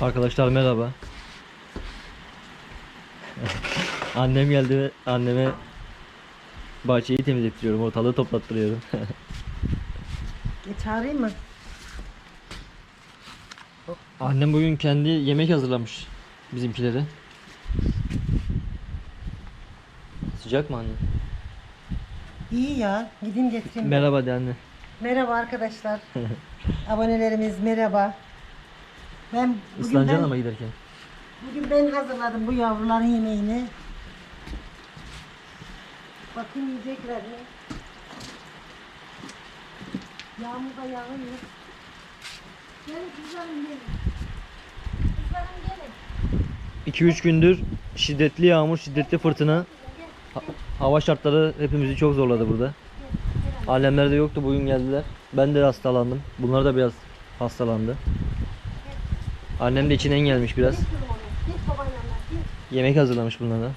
Arkadaşlar merhaba. Annem geldi ve anneme bahçeyi temizletiyorum, ortalığı toplattırıyorum. E, çağırayım mı? Annem bugün kendi yemek hazırlamış bizimkilere. Sıcak mı anne? İyi ya. Gideyim getireyim. Merhaba de anne. merhaba arkadaşlar. Abonelerimiz merhaba. Ben bugün Islanacaksın ben, ama giderken. bugün ben hazırladım bu yavruların yemeğini. Bakayım yiyecekler mi? Yağmur da yağıyor. Gelin kızlarım gelin. Kızlarım gelin. 2-3 gündür şiddetli yağmur, şiddetli fırtına. Ha- hava şartları hepimizi çok zorladı burada. Annemler de yoktu bugün geldiler. Ben de hastalandım. Bunlar da biraz hastalandı. Annem de içinden gelmiş biraz. Yemek hazırlamış bunlara.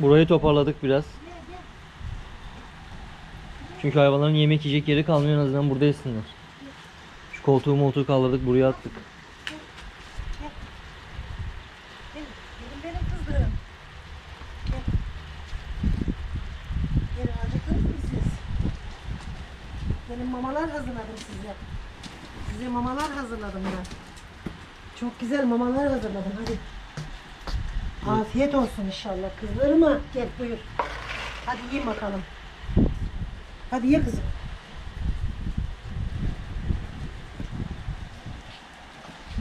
Burayı toparladık biraz. Çünkü hayvanların yemek yiyecek yeri kalmıyor en azından burada yesinler. Şu koltuğu moltuğu kaldırdık buraya attık. Gelin, gelin benim kızlarım. Gel. Gelin acıktınız mı siz? Benim mamalar hazırladım size. Size mamalar hazırladım ben. Çok güzel mamalar hazırladım hadi. Afiyet olsun inşallah kızlarıma. Gel buyur. Hadi yiyin bakalım. Hadi ye kızım.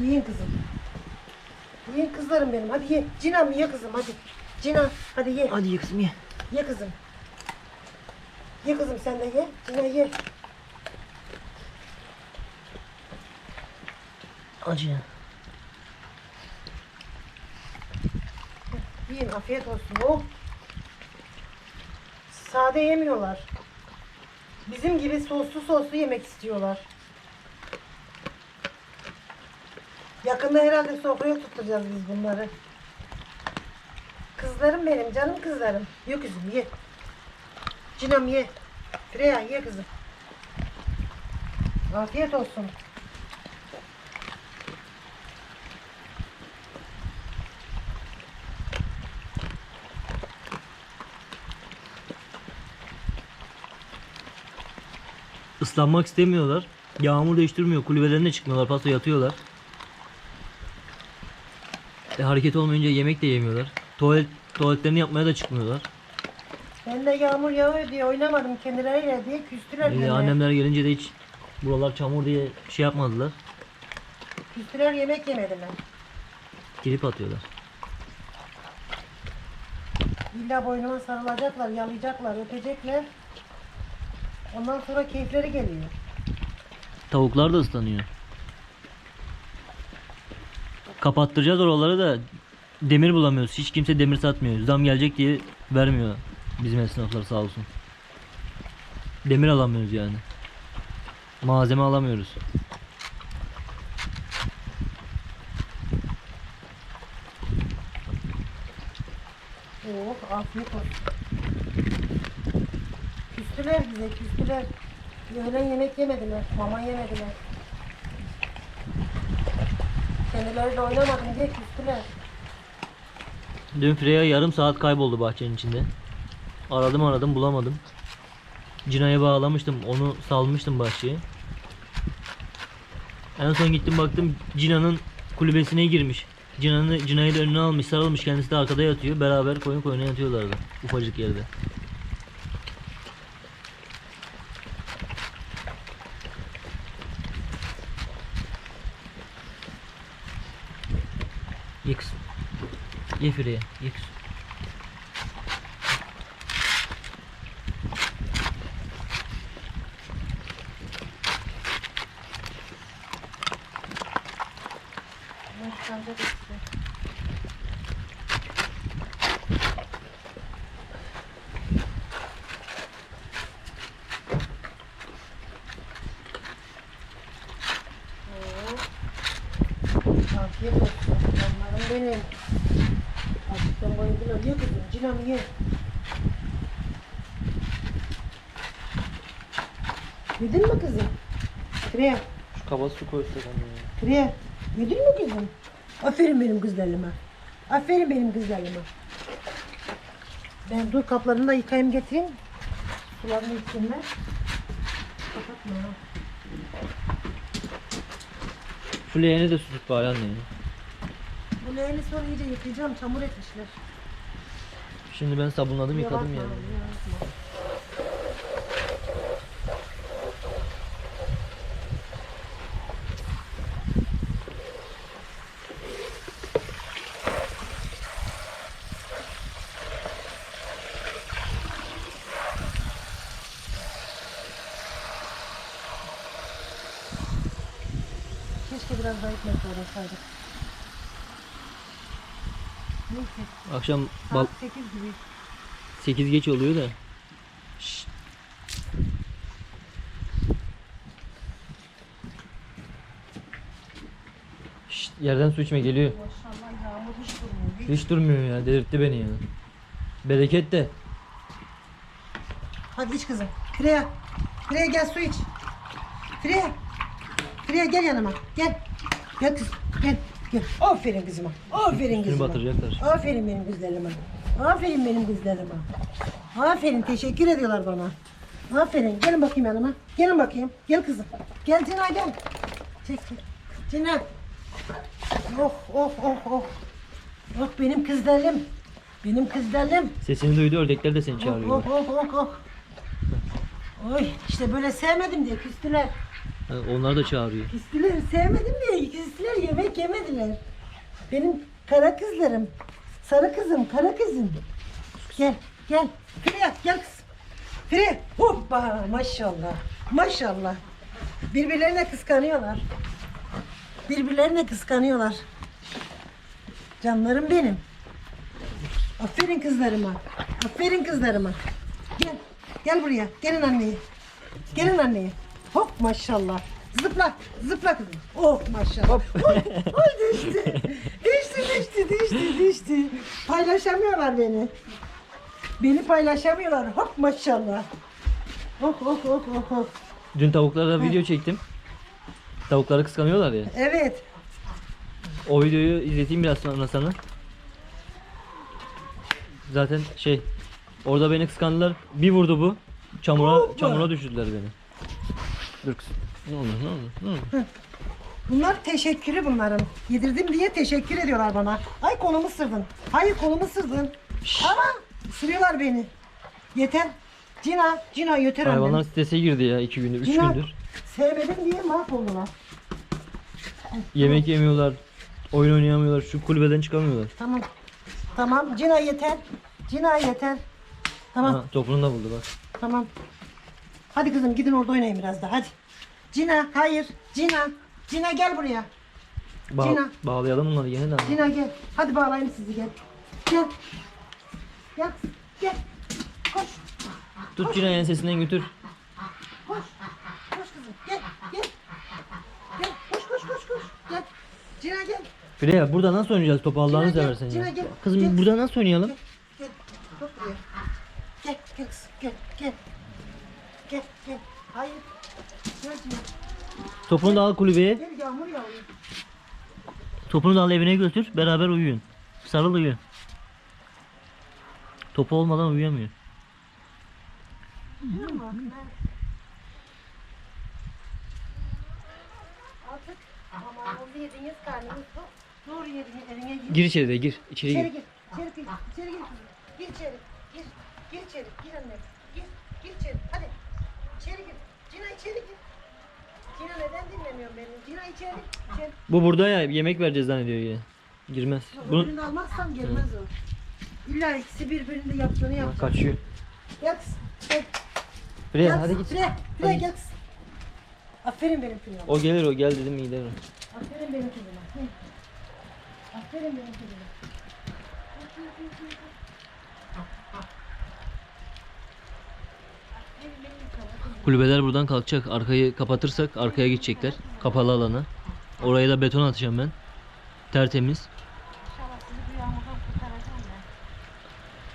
Yiyin kızım. Yiyin kızlarım benim. Hadi ye. Cinam ye kızım hadi. Cina hadi ye. Hadi ye kızım ye. Ye kızım. Ye kızım sen de ye. Cina ye. Acı. Yiyin afiyet olsun. Oh. Sade yemiyorlar. Bizim gibi soslu soslu yemek istiyorlar. Yakında herhalde sofraya tutacağız biz bunları. Kızlarım benim, canım kızlarım. Ye kızım ye. Cinam ye. Freya ye kızım. Afiyet olsun. Islanmak istemiyorlar. Yağmur değiştirmiyor. Kulübelerine çıkmıyorlar. Paso yatıyorlar. E, hareket olmayınca yemek de yemiyorlar. Tuvalet tuvaletlerini yapmaya da çıkmıyorlar. Ben de yağmur yağıyor diye oynamadım kendileriyle diye küstüler E, beni. annemler gelince de hiç buralar çamur diye şey yapmadılar. Küstüler yemek yemediler. Girip atıyorlar. İlla boynuma sarılacaklar, yalayacaklar, öpecekler. Ondan sonra keyifleri geliyor. Tavuklar da ıslanıyor. Kapattıracağız oraları da demir bulamıyoruz. Hiç kimse demir satmıyor. Zam gelecek diye vermiyor bizim esnaflar sağ olsun. Demir alamıyoruz yani. Malzeme alamıyoruz. Oh afiyet olsun. Küstüler bize, küstüler. Öğlen yemek yemediler, mama yemediler. Kendileriyle oynamadım diye küstüler. Dün Freya yarım saat kayboldu bahçenin içinde. Aradım aradım bulamadım. Cina'ya bağlamıştım. Onu salmıştım bahçeye. En son gittim baktım Cina'nın kulübesine girmiş. Cina'yı da önüne almış, sarılmış. Kendisi de arkada yatıyor. Beraber koyun koyuna yatıyorlardı. Ufacık yerde. Ye kızım. Ye Freya. Ye kızım. Bunlar çıkaracak işte. Oh. Afiyet olsun. Canlarım benim. Azıcıktan bayıldılar. Ye kızım, cinam ye. Yedin mi kızım? Kriye. Şu kaba su koysak anne. Kriye. Yedin mi kızım? Aferin benim kızlarıma. Aferin benim kızlarıma. Ben dur kaplarını da yıkayayım getireyim. Sularını içsinler. Kapatma. Şu leğeni de su tut bari anne. Bu leğeni sonra iyice yıkayacağım. Çamur etmişler. Şimdi ben sabunladım yıkadım yani. yaratma. Keşke biraz daha ekmek doğrasaydık. Akşam bal Saat 8 gibi. 8 geç oluyor da. Şşt. Şşt, yerden su içme geliyor. Maşallah yağmur hiç durmuyor. Hiç durmuyor ya. Delirtti beni ya. Bereket de. Hadi iç kızım. Freya. Freya gel su iç. Freya. Freya gel yanıma. Gel. Gel kızım. Gel. Gel. Aferin kızıma. Aferin kızıma. batıracaklar. Aferin benim kızlarıma. Aferin benim kızlarıma. Aferin. Teşekkür ediyorlar bana. Aferin. Gelin bakayım yanıma. Gelin bakayım. Gel kızım. Gel Cina gel. Çek. çek. Cina. Oh oh oh oh. Oh benim kızlarım. Benim kızlarım. Sesini duydu ördekler de seni Oh çağırıyor. oh oh oh oh. Oy işte böyle sevmedim diye küstüler. Onlar da çağırıyor. Küstüler sevmedim diye küstüler yemek yemediler. Benim kara kızlarım. Sarı kızım kara kızım. Gel gel. Freya gel kızım. Freya hoppa maşallah. Maşallah. Birbirlerine kıskanıyorlar. Birbirlerine kıskanıyorlar. Canlarım benim. Aferin kızlarıma. Aferin kızlarıma. Gel. Gel buraya. Gelin anneye. Gelin anneye. Hop maşallah. Zıpla. Zıpla kızım. Oh maşallah. Oy, oy düştü. Düştü düştü düştü düştü. Paylaşamıyorlar beni. Beni paylaşamıyorlar. Hop maşallah. Oh oh oh oh oh. Dün tavuklarla video çektim. Tavukları kıskanıyorlar ya. Evet. O videoyu izleteyim biraz sonra sana. Zaten şey orada beni kıskandılar. Bir vurdu bu. Çamura Hoppa. çamura düşürdüler beni. Dur kızım. Ne olur ne olur ne olur. Bunlar teşekkürü bunların. Yedirdim diye teşekkür ediyorlar bana. Ay kolumu sırdın. Hayır kolumu sırdın. Ama ısırıyorlar beni. Yeter. Cina, Cina yeter annem. Hayvanlar strese girdi ya iki gündür, üç Cina, gündür. sevmedim diye mahvoldular. Yemek yemiyorlar. Oyun oynayamıyorlar. Şu kulübeden çıkamıyorlar. Tamam. Tamam. Cina yeter. Cina yeter. Tamam. Ha, toprağını da buldu bak. Tamam. Hadi kızım gidin orada oynayın biraz da. Hadi. Cina hayır. Cina. Cina gel buraya. Ba- Cina. bağlayalım de. ama. Cina gel. Hadi bağlayayım sizi gel. Gel. Gel. Gel. Koş. Tut Cina ensesinden götür. Koş. Koş kızım. Gel. Gel. Gel. Koş koş koş koş. Gel. Cina gel. Freya burada nasıl oynayacağız topu Allah'ını Cina seversen Cina ya. gel, Kızım gel. burada nasıl oynayalım? Gel. Gel. Gel. Gel. Gel. Gel. Gel. Gel. Hayır. Gel Cina. Topunu da al kulübeye. Gel yağmur yağıyor. Topunu da al evine götür. Beraber uyuyun. Sarıl uyu. Topu olmadan uyuyamıyor. Artık amanınızı yediniz karnınız tok. Doğru yerine evine gir. Gir içeri de gir. İçeri İçeri gir. gir. İçeri gir. İçeri gir. Gir içeri. Gir. Gir içeri. Gir anne. Gir. Gir içeri. Hadi. İçeri gir. Cina içeri gir. Cina neden dinlemiyor beni? Cina içeri. İçeri. Bu burada ya yemek vereceğiz zannediyor yine. Girmez. Bunu... Öbürünü almazsam gelmez o. İlla ikisi birbirinde yaptığını yapacak. kaçıyor. Gel kız. Gel. Gel hadi kız. git. Fire. Fire Hadi gel kız. Aferin benim kızıma. O gelir o gel dedim iyi der o. Aferin benim. Hı. Aferin benim kızıma. Kulübeler buradan kalkacak. Arkayı kapatırsak arkaya gidecekler. Kapalı alana. Oraya da beton atacağım ben. Tertemiz.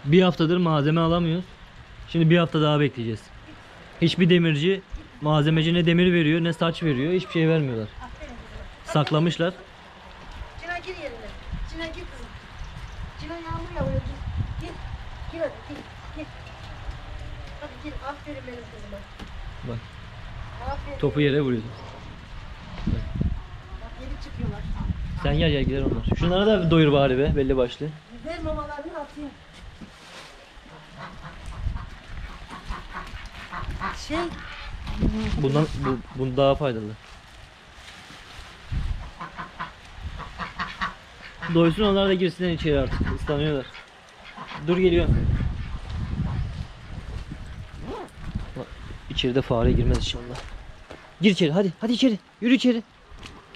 Bir haftadır malzeme alamıyoruz. Şimdi bir hafta daha bekleyeceğiz. Hiçbir demirci malzemeci ne demir veriyor ne saç veriyor. Hiçbir şey vermiyorlar. Saklamışlar. Cina gir yerine. Cina gir kızım. Cina yağmur yağıyor. Gir. Gir hadi gir. Gir. Hadi gir. Aferin benim kızıma. Bak Aferin. topu yere vuruyorsun. Bak yeni çıkıyorlar. Sen gel gel gider onlar. Şunlara da doyur bari be belli başlı. Ver mamalarını atayım. Şey, Bundan bu, bu daha faydalı. Doysun onlar da girsinler içeri artık. Islanıyorlar. Dur geliyor. İçeride fare girmez inşallah. Gir içeri hadi. Hadi içeri. Yürü içeri.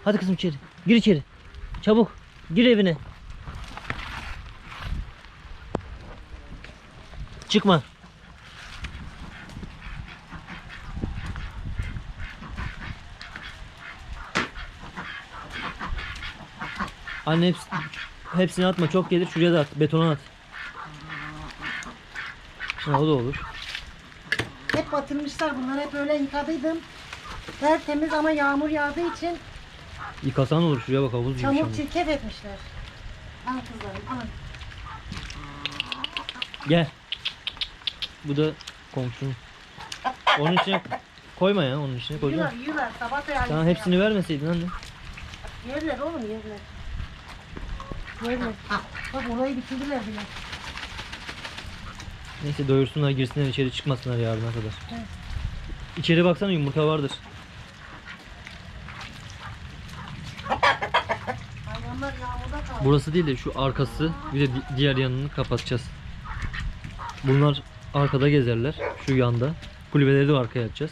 Hadi kızım içeri. Gir içeri. Çabuk. Gir evine. Çıkma. Anne hepsi, hepsini atma çok gelir şuraya da at betona at. Ha, o da olur. Hep batırmışlar bunları hep öyle yıkadıydım. Tertemiz ama yağmur yağdığı için Yıkasan olur şuraya bak havuz gibi çamur çamur. çirkef etmişler. Al kızlarım al. Gel. Bu da komşunun. Onun içine koyma ya onun içine Yiyorlar koyacağım. yiyorlar. Sabah da yani. Sana hepsini vermeseydin anne. Yerler oğlum yerler. Yerler. Bak orayı bitirdiler bile. Neyse doyursunlar girsinler içeri çıkmasınlar yarına kadar. Evet. İçeri baksana yumurta vardır. Hayvanlar yağmurda kaldı. Burası değil de şu arkası bir de di- diğer yanını kapatacağız. Bunlar arkada gezerler şu yanda. Kulübeleri de arkaya yapacağız.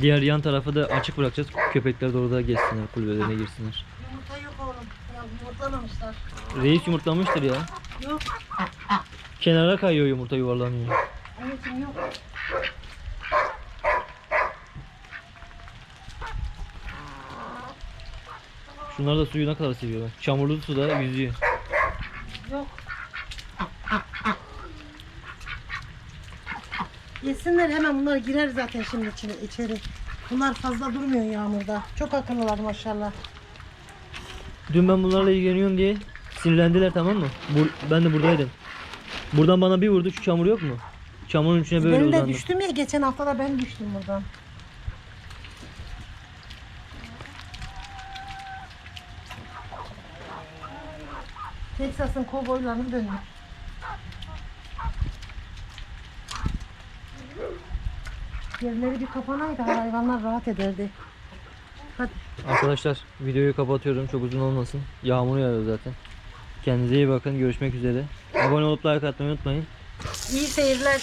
Diğer yan tarafı da açık bırakacağız. Köpekler de orada gezsinler, kulübelerine girsinler. Yumurta yok oğlum. Ya yumurtlamamışlar. Reis yumurtlamıştır ya. Yok. Kenara kayıyor yumurta yuvarlanıyor. Yok. Şunlar da suyu ne kadar seviyorlar. Çamurlu suda yüzüyor. Yok. Yesinler hemen bunlar girer zaten şimdi içine, içeri. Bunlar fazla durmuyor yağmurda. Çok akıllılar maşallah. Dün ben bunlarla ilgileniyorum diye sinirlendiler tamam mı? Bur- ben de buradaydım. Buradan bana bir vurdu şu çamur yok mu? Çamurun içine böyle ben de uzandım. düştüm ya geçen hafta da ben düştüm buradan. Texas'ın kovboylarını döndük. Yerleri bir kapanaydı hayvanlar rahat ederdi. Hadi. Arkadaşlar videoyu kapatıyorum çok uzun olmasın. Yağmur yağıyor zaten. Kendinize iyi bakın görüşmek üzere. Abone olup like atmayı unutmayın. İyi seyirler.